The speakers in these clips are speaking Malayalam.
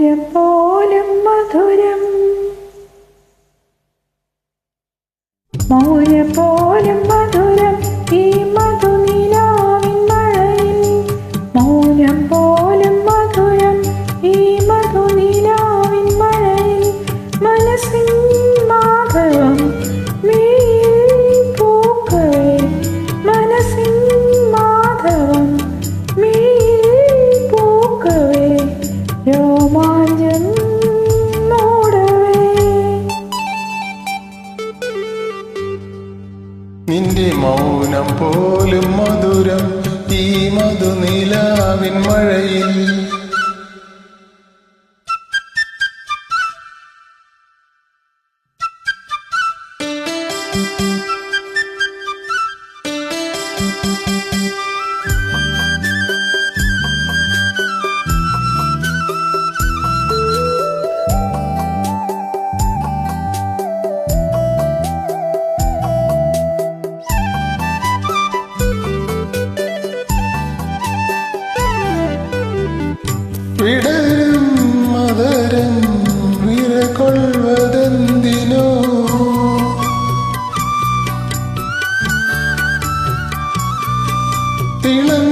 മൗനം പോലും മധുരം. മൗനം പോലും മധുരം ഈ മധുനിലാവിൻ മഴയിൽ. മൗനം പോലും മധുരം ഈ മധുനിലാവിൻ മഴയിൽ. മനസ്സിൻ നിന്റെ മൗനം പോലും മധുരം ഈ മധുനിലാവിൻ മഴയിൽ. വിടരും മതരം തിളങ്ങും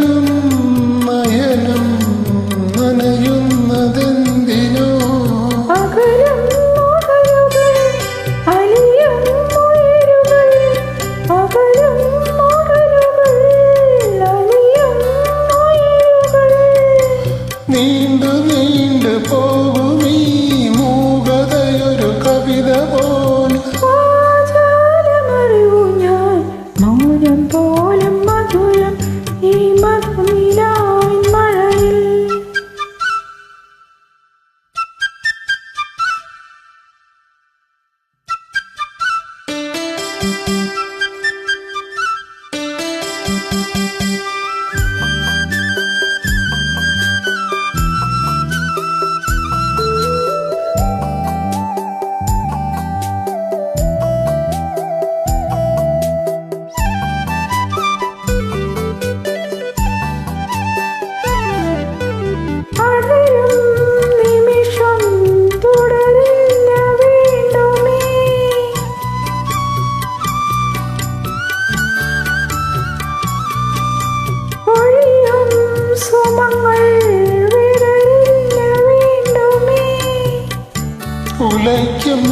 ഉലയ്ക്കും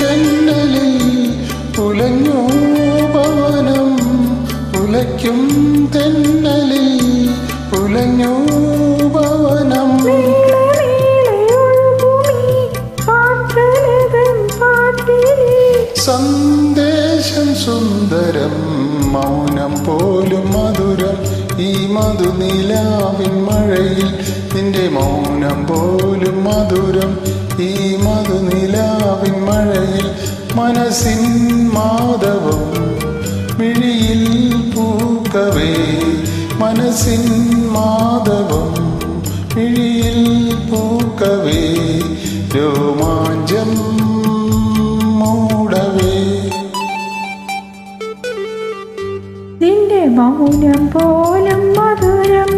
തെന്നലിൽ പുലഞ്ഞു ഭവനം ഉലയ്ക്കും തെന്നലിൽ പുലഞ്ഞു പാട്ടിലേ സന്ദേശം സുന്ദരം മൗനം പോലും മധുരം. ഈ മധുനിലാവിൻ മഴയിൽ നിന്റെ മൗനം പോലും മധുരം. ഈ മനസ്സിൻ മാധവം മിഴിയിൽ പൂക്കവേ മനസ്സിൻ മാധവം മിഴിയിൽ പൂക്കവേ രോമാഞ്ചം മൂടവേ. നിന്റെ മൗനം പോലും മധുരം